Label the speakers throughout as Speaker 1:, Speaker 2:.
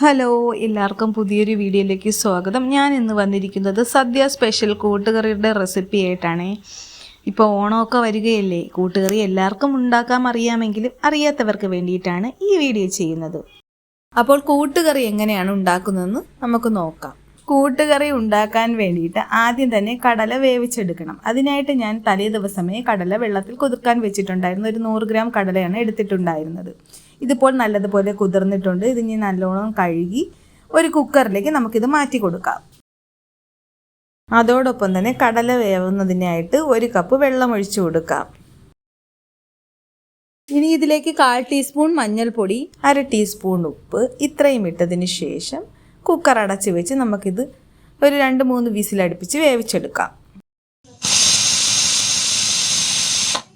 Speaker 1: Hello എല്ലാവർക്കും പുതിയൊരു വീഡിയോയിലേക്ക് സ്വാഗതം. ഞാൻ ഇന്ന് വന്നിരിക്കുന്നത് സദ്യ സ്പെഷ്യൽ കൂട്ടുകറിയുടെ റെസിപ്പി ആയിട്ടാണ്. ഇപ്പോൾ ഓണമൊക്കെ വരികയല്ലേ? കൂട്ടുകറി എല്ലാവർക്കും ഉണ്ടാക്കാൻ അറിയാമെങ്കിലും അറിയാത്തവർക്ക് വേണ്ടിയിട്ടാണ് ഈ വീഡിയോ ചെയ്യുന്നത്. അപ്പോൾ കൂട്ടുകറി എങ്ങനെയാണ് ഉണ്ടാക്കുന്നതെന്ന് നമുക്ക് നോക്കാം. കൂട്ടുകറി ഉണ്ടാക്കാൻ വേണ്ടിയിട്ട് ആദ്യം തന്നെ കടല വേവിച്ചെടുക്കണം. അതിനായിട്ട് ഞാൻ തലേ ദിവസമേ കടല വെള്ളത്തിൽ കുതിർക്കാൻ വെച്ചിട്ടുണ്ടായിരുന്നു. ഒരു നൂറ് ഗ്രാം കടലയാണ് എടുത്തിട്ടുണ്ടായിരുന്നത്. ഇതിപ്പോൾ നല്ലതുപോലെ കുതിർന്നിട്ടുണ്ട്. ഇത് ഇനി നല്ലോണം കഴുകി ഒരു കുക്കറിലേക്ക് നമുക്കിത് മാറ്റി കൊടുക്കാം. അതോടൊപ്പം തന്നെ കടല വേവുന്നതിനായിട്ട് ഒരു കപ്പ് വെള്ളം ഒഴിച്ചു കൊടുക്കാം. ഇനി ഇതിലേക്ക് കാൽ ടീസ്പൂൺ മഞ്ഞൾപ്പൊടി അര ടീസ്പൂൺ ഉപ്പ് ഇത്രയും ഇട്ടതിന് ശേഷം കുക്കർ അടച്ച് വെച്ച് നമുക്കിത് ഒരു രണ്ട് മൂന്ന് വിസിലടുപ്പിച്ച് വേവിച്ചെടുക്കാം.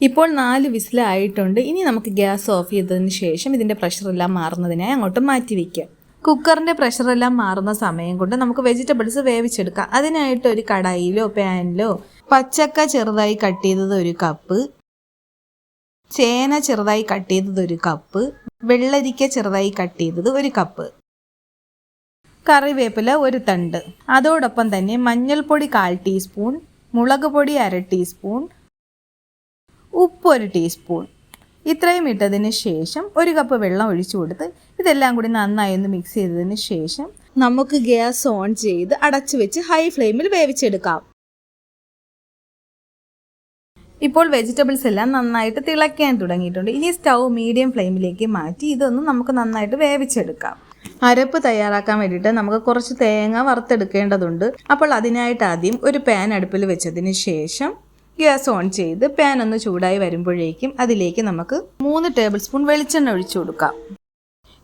Speaker 1: ഇപ്പോൾ നാല് വിസിലായിട്ടുണ്ട്. ഇനി നമുക്ക് ഗ്യാസ് ഓഫ് ചെയ്തതിന് ശേഷം ഇതിന്റെ പ്രഷറെല്ലാം മാറുന്നതിനായി അങ്ങോട്ട് മാറ്റി വയ്ക്കുക കുക്കറിന്റെ പ്രഷറെല്ലാം മാറുന്ന സമയം കൊണ്ട് നമുക്ക് വെജിറ്റബിൾസ് വേവിച്ചെടുക്കാം. അതിനായിട്ട് ഒരു കടായിലോ പാനിലോ പച്ചക്ക ചെറുതായി കട്ട് ചെയ്തത് ഒരു കപ്പ് ചേന ചെറുതായി കട്ട് ചെയ്തത് ഒരു കപ്പ് വെള്ളരിക്ക ചെറുതായി കട്ട് ചെയ്തത് ഒരു കപ്പ് കറിവേപ്പില ഒരു തണ്ട്. അതോടൊപ്പം തന്നെ മഞ്ഞൾപ്പൊടി കാൽ ടീസ്പൂൺ മുളക് പൊടി അര ടീസ്പൂൺ ഉപ്പ് ഒരു ടീസ്പൂൺ. ഇത്രയും ഇട്ടതിന് ശേഷം ഒരു കപ്പ് വെള്ളം ഒഴിച്ചു കൊടുത്ത് ഇതെല്ലാം കൂടി നന്നായി ഒന്ന് മിക്സ് ചെയ്തതിന് ശേഷം നമുക്ക് ഗ്യാസ് ഓൺ ചെയ്ത് അടച്ചു വെച്ച് ഹൈ ഫ്ലെയിമിൽ വേവിച്ചെടുക്കാം. ഇപ്പോൾ വെജിറ്റബിൾസ് എല്ലാം നന്നായിട്ട് തിളയ്ക്കാൻ തുടങ്ങിയിട്ടുണ്ട്. ഇനി സ്റ്റൗ മീഡിയം ഫ്ലെയിമിലേക്ക് മാറ്റി ഇതൊന്ന് നമുക്ക് നന്നായിട്ട് വേവിച്ചെടുക്കാം. അരപ്പ് തയ്യാറാക്കാൻ വേണ്ടിയിട്ട് നമുക്ക് കുറച്ച് തേങ്ങ വറുത്തെടുക്കേണ്ടതുണ്ട്. അപ്പോൾ അതിനായിട്ട് ആദ്യം ഒരു പാൻ അടുപ്പിൽ വെച്ചതിന് ശേഷം ഗ്യാസ് ഓൺ ചെയ്ത് പാൻ ഒന്ന് ചൂടായി വരുമ്പോഴേക്കും അതിലേക്ക് നമുക്ക് മൂന്ന് ടേബിൾ സ്പൂൺ വെളിച്ചെണ്ണ ഒഴിച്ചു കൊടുക്കാം.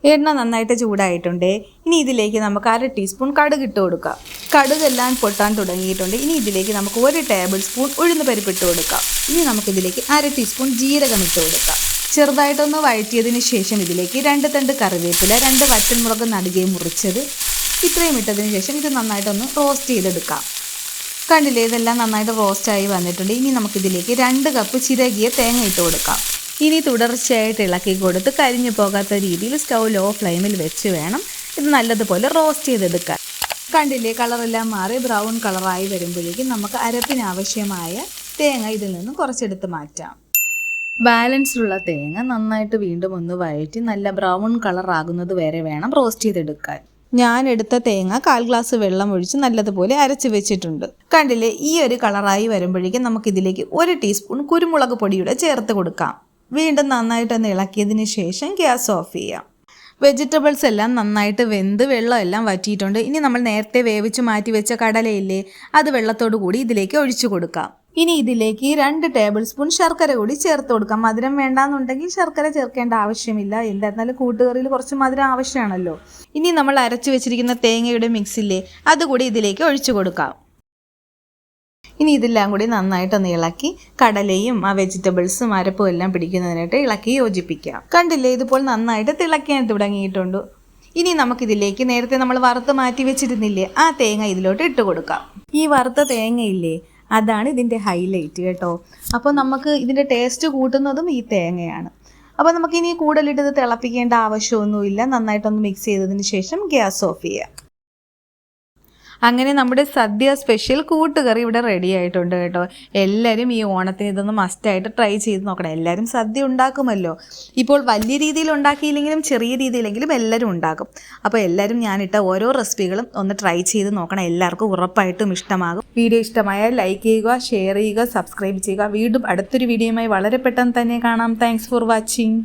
Speaker 1: എണ്ണ നന്നായിട്ട് ചൂടായിട്ടുണ്ട്. ഇനി ഇതിലേക്ക് നമുക്ക് അര ടീസ്പൂൺ കടുക് ഇട്ട് കൊടുക്കാം. കടുകെല്ലാം പൊട്ടാൻ തുടങ്ങിയിട്ടുണ്ട്. ഇനി ഇതിലേക്ക് നമുക്ക് ഒരു ടേബിൾ സ്പൂൺ ഉഴുന്ന് പരിപ്പിട്ട് കൊടുക്കാം. ഇനി നമുക്കിതിലേക്ക് അര ടീസ്പൂൺ ജീരകം ഇട്ട് കൊടുക്കാം. ചെറുതായിട്ടൊന്ന് വഴറ്റിയതിന് ശേഷം ഇതിലേക്ക് രണ്ട് തണ്ട് കറിവേപ്പില രണ്ട് വറ്റൽമുളക് നടുകയും മുറിച്ചത് ഇത്രയും ഇട്ടതിന് ശേഷം ഇത് നന്നായിട്ടൊന്ന് റോസ്റ്റ് ചെയ്തെടുക്കാം. കണ്ടില്ലേ ഇതെല്ലാം നന്നായിട്ട് റോസ്റ്റായി വന്നിട്ടുണ്ട്. ഇനി നമുക്കിതിലേക്ക് രണ്ട് കപ്പ് ചിരകിയ തേങ്ങ ഇട്ട് കൊടുക്കാം. ഇനി തുടർച്ചയായിട്ട് ഇളക്കി കൊടുത്ത് കരിഞ്ഞു പോകാത്ത രീതിയിൽ സ്റ്റൗ ലോ ഫ്ലെയിമിൽ വെച്ച് വേണം ഇത് നല്ലതുപോലെ റോസ്റ്റ് ചെയ്തെടുക്കാൻ. കണ്ടില്ലേ കളറെല്ലാം മാറി ബ്രൗൺ കളറായി വരുമ്പോഴേക്കും നമുക്ക് അരപ്പിനാവശ്യമായ തേങ്ങ ഇതിൽ നിന്ന് കുറച്ചെടുത്ത് മാറ്റാം. ബാലൻസ്ഡുള്ള തേങ്ങ നന്നായിട്ട് വീണ്ടും ഒന്ന് വഴറ്റി നല്ല ബ്രൗൺ കളറാകുന്നത് വരെ വേണം റോസ്റ്റ് ചെയ്തെടുക്കാൻ. ഞാൻ എടുത്ത തേങ്ങ കാൽ ഗ്ലാസ് വെള്ളം ഒഴിച്ച് നല്ലതുപോലെ അരച്ച് വെച്ചിട്ടുണ്ട്. കണ്ടില്ലേ ഈ ഒരു കളറായി വരുമ്പോഴേക്കും നമുക്കിതിലേക്ക് ഒരു ടീസ്പൂൺ കുരുമുളക് പൊടിയുടെ ചേർത്ത് കൊടുക്കാം. വീണ്ടും നന്നായിട്ടൊന്ന് ഇളക്കിയതിന് ശേഷം ഗ്യാസ് ഓഫ് ചെയ്യാം. വെജിറ്റബിൾസ് എല്ലാം നന്നായിട്ട് വെന്ത് വെള്ളം എല്ലാം വറ്റിയിട്ടുണ്ട്. ഇനി നമ്മൾ നേരത്തെ വേവിച്ച് മാറ്റി വെച്ച കടലയില്ലേ അത് വെള്ളത്തോടു കൂടി ഇതിലേക്ക് ഒഴിച്ചു കൊടുക്കാം. ഇനി ഇതിലേക്ക് രണ്ട് ടേബിൾ സ്പൂൺ ശർക്കര കൂടി ചേർത്ത് കൊടുക്കാം. മധുരം വേണ്ടാന്നുണ്ടെങ്കിൽ ശർക്കര ചേർക്കേണ്ട ആവശ്യമില്ല. എന്തായിരുന്നാലും കൂട്ടുകറിയിൽ കുറച്ച് മധുരം ആവശ്യമാണല്ലോ. ഇനി നമ്മൾ അരച്ചു വെച്ചിരിക്കുന്ന തേങ്ങയുടെ മിക്സില്ലേ അതുകൂടി ഇതിലേക്ക് ഒഴിച്ചു കൊടുക്കാം. ഇനി ഇതെല്ലാം കൂടി നന്നായിട്ടൊന്ന് ഇളക്കി കടലയും ആ വെജിറ്റബിൾസും അരപ്പും എല്ലാം പിടിക്കുന്നതിനായിട്ട് ഇളക്കി യോജിപ്പിക്കാം. കണ്ടില്ലേ ഇതുപോലെ നന്നായിട്ട് തിളയ്ക്കാൻ തുടങ്ങിയിട്ടുണ്ട്. ഇനി നമുക്കിതിലേക്ക് നേരത്തെ നമ്മൾ വറുത്ത് മാറ്റി വെച്ചിരുന്നില്ലേ ആ തേങ്ങ ഇതിലോട്ട് ഇട്ട് കൊടുക്കാം. ഈ വറുത്ത തേങ്ങയില്ലേ അതാണ് ഇതിന്റെ ഹൈലൈറ്റ് കേട്ടോ. അപ്പോൾ നമുക്ക് ഇതിന്റെ ടേസ്റ്റ് കൂട്ടുന്നതും ഈ തേങ്ങയാണ്. അപ്പോൾ നമുക്കിനി കൂടുതലിട്ട് ഇത് തിളപ്പിക്കേണ്ട ആവശ്യമൊന്നുമില്ല. നന്നായിട്ടൊന്ന് മിക്സ് ചെയ്തതിന് ശേഷം ഗ്യാസ് ഓഫ് ചെയ്യാം. അങ്ങനെ നമ്മുടെ സദ്യ സ്പെഷ്യൽ കൂട്ടുകറി ഇവിടെ റെഡി ആയിട്ടുണ്ട് കേട്ടോ. എല്ലാവരും ഈ ഓണത്തിന് ഇതൊന്ന് മസ്റ്റായിട്ട് ട്രൈ ചെയ്ത് നോക്കണം. എല്ലാവരും സദ്യ ഉണ്ടാക്കുമല്ലോ. ഇപ്പോൾ വലിയ രീതിയിൽ ഉണ്ടാക്കിയില്ലെങ്കിലും ചെറിയ രീതിയിലെങ്കിലും എല്ലാവരും ഉണ്ടാക്കും. അപ്പോൾ എല്ലാവരും ഞാനിട്ട ഓരോ റെസിപ്പികളും ഒന്ന് ട്രൈ ചെയ്ത് നോക്കണം. എല്ലാവർക്കും ഉറപ്പായിട്ടും ഇഷ്ടമാകും. വീഡിയോ ഇഷ്ടമായാൽ ലൈക്ക് ചെയ്യുക ഷെയർ ചെയ്യുക സബ്സ്ക്രൈബ് ചെയ്യുക. വീണ്ടും അടുത്തൊരു വീഡിയോയുമായി വളരെ പെട്ടെന്ന് തന്നെ കാണാം. Thanks for watching